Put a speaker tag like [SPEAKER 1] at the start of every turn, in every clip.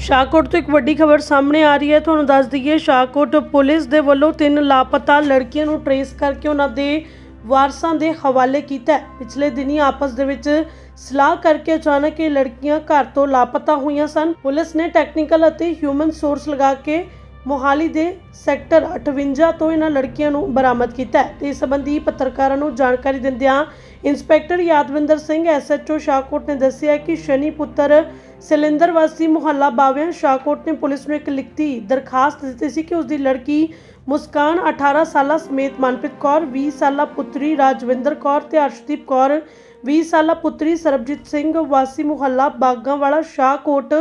[SPEAKER 1] ਸ਼ਾਹਕੋਟ ਤੋਂ ਇੱਕ ਵੱਡੀ ਖਬਰ ਸਾਹਮਣੇ ਆ ਰਹੀ ਹੈ। ਤੁਹਾਨੂੰ ਦੱਸ ਦਈਏ, ਸ਼ਾਹਕੋਟ ਪੁਲਿਸ ਦੇ ਵੱਲੋਂ ਤਿੰਨ ਲਾਪਤਾ ਲੜਕੀਆਂ ਨੂੰ ਟਰੇਸ ਕਰਕੇ ਉਹਨਾਂ ਦੇ ਵਾਰਸਾਂ ਦੇ ਹਵਾਲੇ ਕੀਤਾ ਪਿਛਲੇ ਦਿਨੀ ਆਪਸ ਦੇ ਵਿੱਚ ਸਲਾਹ ਕਰਕੇ ਅਚਾਨਕ ਇਹ ਲੜਕੀਆਂ ਘਰ ਤੋਂ ਲਾਪਤਾ ਹੋਈਆਂ ਸਨ। ਪੁਲਿਸ ਨੇ ਟੈਕਨੀਕਲ ਅਤੇ ਹਿਊਮਨ ਸੋਰਸ ਲਗਾ ਕੇ ਮੋਹਾਲੀ ਦੇ ਸੈਕਟਰ 58 ਤੋਂ ਇਹਨਾਂ ਲੜਕੀਆਂ ਨੂੰ ਬਰਾਮਦ ਕੀਤਾ ਹੈ। ਤੇ ਇਸ ਸੰਬੰਧੀ ਪੱਤਰਕਾਰਾਂ ਨੂੰ ਜਾਣਕਾਰੀ ਦਿੰਦਿਆਂ ਇੰਸਪੈਕਟਰ ਯਾਦਵਿੰਦਰ ਸਿੰਘ ਐਸਐਚਓ ਸ਼ਾਹਕੋਟ ਨੇ ਦੱਸਿਆ ਕਿ ਸ਼ਨੀ ਪੁੱਤਰ ਸਿਲਿੰਦਰ ਵਾਸੀ ਮੁਹੱਲਾ ਬਾਵਿਆਂ ਸ਼ਾਹਕੋਟ ਨੇ ਪੁਲਿਸ ਨੂੰ ਇੱਕ ਲਿਖਤੀ ਦਰਖਾਸਤ ਦਿੱਤੀ ਸੀ ਕਿ ਉਸ ਦੀ ਲੜਕੀ ਮੁਸਕਾਨ 18 ਸਾਲਾ ਸਮੇਤ ਮਨਪ੍ਰੀਤ ਕੌਰ 20 ਸਾਲਾ ਪੁੱਤਰੀ ਰਾਜਵਿੰਦਰ ਕੌਰ ਤੇ ਅਰਸ਼ਦੀਪ ਕੌਰ 20 ਸਾਲਾ ਪੁੱਤਰੀ ਸਰਬਜੀਤ ਸਿੰਘ, ਵਾਸੀ ਮੁਹੱਲਾ ਬਾਗਾਂਵਾਲਾ, ਸ਼ਾਹਕੋਟ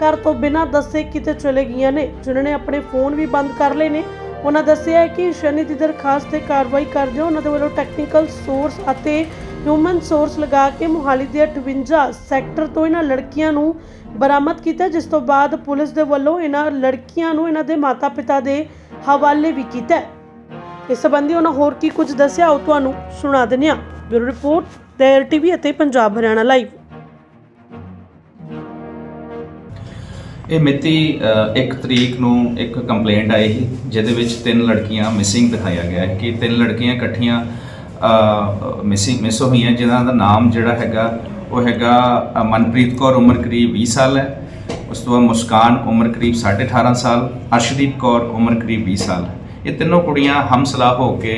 [SPEAKER 1] ਘਰ ਤੋਂ ਬਿਨਾਂ ਦੱਸੇ ਕਿਤੇ ਚਲੇ ਗਈਆਂ ਨੇ, ਜਿਨ੍ਹਾਂ ਨੇ ਆਪਣੇ ਫੋਨ ਵੀ ਬੰਦ ਕਰ ਲਏ ਨੇ। ਉਹਨਾਂ ਦੱਸਿਆ ਕਿ ਸ਼ਨੀ ਦੀ ਦਰਖਾਸਤ ਤੇ ਕਾਰਵਾਈ ਕਰਦੇ ਉਹਨਾਂ ਦੇ ਵੱਲੋਂ ਟੈਕਨੀਕਲ ਸੋਰਸ ਅਤੇ ਹਿਊਮਨ ਸੋਰਸ ਲਗਾ ਕੇ ਮੁਹਾਲੀ ਦੇ 58 ਸੈਕਟਰ ਤੋਂ ਇਹਨਾਂ ਲੜਕੀਆਂ ਨੂੰ ਬਰਾਮਦ ਕੀਤਾ, ਜਿਸ ਤੋਂ ਬਾਅਦ ਪੁਲਿਸ ਦੇ ਵੱਲੋਂ ਇਹਨਾਂ ਲੜਕੀਆਂ ਨੂੰ ਇਹਨਾਂ ਦੇ ਮਾਤਾ-ਪਿਤਾ ਦੇ ਹਵਾਲੇ ਵੀ ਕੀਤਾ ਹੈ। ਇਸ ਸੰਬੰਧੀ ਉਹਨਾਂ ਹੋਰ ਕੀ ਕੁਝ ਦੱਸਿਆ ਉਹ ਤੁਹਾਨੂੰ ਸੁਣਾ ਦਿੰਦੇ ਹਾਂ। ਬਿਊਰੋ ਰਿਪੋਰਟ ਦੇਰ ਟੀਵੀ ਅਤੇ ਪੰਜਾਬ ਹਰਿਆਣਾ ਲਾਈਵ।
[SPEAKER 2] ਇਹ ਮਿਤੀ 1 ਤਰੀਕ ਨੂੰ ਇੱਕ ਕੰਪਲੇਂਟ ਆਈ ਸੀ, ਜਿਹਦੇ ਵਿੱਚ ਤਿੰਨ ਲੜਕੀਆਂ ਮਿਸਿੰਗ ਦਿਖਾਇਆ ਗਿਆ ਹੈ ਕਿ ਤਿੰਨ ਲੜਕੀਆਂ ਇਕੱਠੀਆਂ ਮਿਸਿੰਗ, ਮਿਸ ਹੋਈਆਂ, ਜਿਨ੍ਹਾਂ ਦਾ ਨਾਮ ਜਿਹੜਾ ਹੈਗਾ, ਉਹ ਹੈਗਾ ਮਨਪ੍ਰੀਤ ਕੌਰ, ਉਮਰ ਕਰੀਬ 20 ਸਾਲ ਹੈ। ਉਸ ਤੋਂ ਬਾਅਦ ਮੁਸਕਾਨ, ਉਮਰ ਕਰੀਬ 18.5 ਸਾਲ, ਅਰਸ਼ਦੀਪ ਕੌਰ, ਉਮਰ ਕਰੀਬ 20 ਸਾਲ। ਇਹ ਤਿੰਨੋਂ ਕੁੜੀਆਂ ਹਮਸਲਾਹ ਹੋ ਕੇ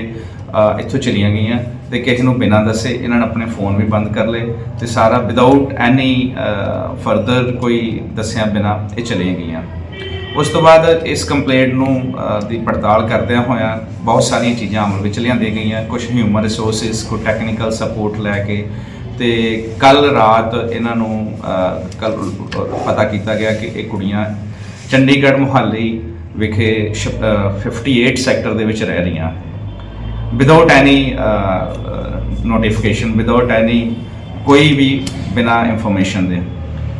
[SPEAKER 2] ਇੱਥੋਂ ਚਲੀਆਂ ਗਈਆਂ ਤੇ ਕਿਸੇ ਨੂੰ ਬਿਨਾਂ ਦੱਸੇ ਇਹਨਾਂ ਨੇ ਆਪਣੇ ਫੋਨ ਵੀ ਬੰਦ ਕਰ ਲਏ ਤੇ ਸਾਰਾ ਵਿਦਆਊਟ ਐਨੀ ਫਰਦਰ ਕੋਈ ਦੱਸਿਆ ਬਿਨਾਂ ਇਹ ਚਲੀਆਂ ਗਈਆਂ। ਉਸ ਤੋਂ ਬਾਅਦ ਇਸ ਕੰਪਲੇਂਟ ਨੂੰ ਦੀ ਪੜਤਾਲ ਕਰਦਿਆਂ ਹੋਇਆਂ ਬਹੁਤ ਸਾਰੀਆਂ ਚੀਜ਼ਾਂ ਅਮਲ ਵਿੱਚ ਲਿਆਂਦੀਆਂ ਗਈਆਂ। ਕੁਝ ਹਿਊਮਨ ਰਿਸੋਰਸਸ ਕੋ ਟੈਕਨੀਕਲ ਸਪੋਰਟ ਲੈ ਕੇ ਤੇ ਕੱਲ ਰਾਤ ਇਹਨਾਂ ਨੂੰ ਕੱਲ ਪਤਾ ਕੀਤਾ ਗਿਆ ਕਿ ਇਹ ਕੁੜੀਆਂ ਚੰਡੀਗੜ੍ਹ ਮੁਹੱਲੀ ਵਿਖੇ ਸ਼- ਅ, 58 ਸੈਕਟਰ ਦੇ ਵਿੱਚ ਰਹਿ ਰਹੀਆਂ। Without any notification without any ਕੋਈ ਵੀ ਬਿਨਾ ਇਨਫੋਰਮੇਸ਼ਨ ਦੇ।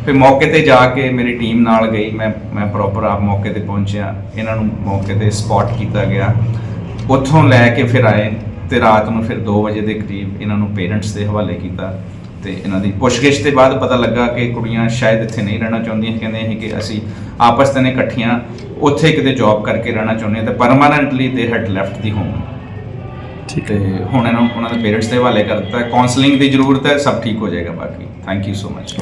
[SPEAKER 2] ਫਿਰ ਮੌਕੇ ਤੇ ਜਾ ਕੇ ਮੇਰੀ ਟੀਮ ਨਾਲ ਗਈ ਮੈਂ ਮੈਂ ਪ੍ਰੋਪਰ ਆਪ ਮੌਕੇ ਤੇ ਪਹੁੰਚਿਆ। ਇਹਨਾਂ ਨੂੰ ਮੌਕੇ ਤੇ ਸਪੌਟ ਕੀਤਾ ਗਿਆ। ਉੱਥੋਂ ਲੈ ਕੇ ਫਿਰ ਆਏ। ਤੇ ਰਾਤ ਨੂੰ ਫਿਰ 2 ਵਜੇ ਦੇ ਕਰੀਬ ਇਹਨਾਂ ਨੂੰ ਪੇਰੈਂਟਸ ਦੇ ਹਵਾਲੇ ਕੀਤਾ ਤੇ ਇਹਨਾਂ ਦੀ ਪੁੱਛਗਿੱਛ ਦੇ ਬਾਅਦ ਪਤਾ ਲੱਗਾ ਕਿ ਕੁੜੀਆਂ ਸ਼ਾਇਦ ਇੱਥੇ ਨਹੀਂ ਰਹਿਣਾ ਚਾਹੁੰਦੀਆਂ ਕਹਿੰਦੇ ਸੀ ਕਿ ਅਸੀਂ ਆਪਸ ਦੇ ਨੇ ਇਕੱਠੀਆਂ ਉੱਥੇ ਕਿਤੇ ਜੌਬ ਕਰਕੇ ਰਹਿਣਾ ਚਾਹੁੰਦੀਆਂ ਤੇ ਪਰਮਾਨੈਂਟਲੀ ਦੇ ਹੈਡ ਲੈਫਟ ਦੀ ਹੋਮ
[SPEAKER 3] ਠੀਕ
[SPEAKER 2] ਤੇ ਹੁਣ ਇਹਨਾਂ ਨੂੰ ਉਹਨਾਂ ਦੇ ਪੇਰੈਂਟਸ ਦੇ ਹਵਾਲੇ ਕਰ ਦਿੱਤਾ। ਕਾਉਂਸਲਿੰਗ ਦੀ ਜ਼ਰੂਰਤ ਹੈ ਸਭ ਠੀਕ ਹੋ ਜਾਏਗਾ ਬਾਕੀ। Thank you so much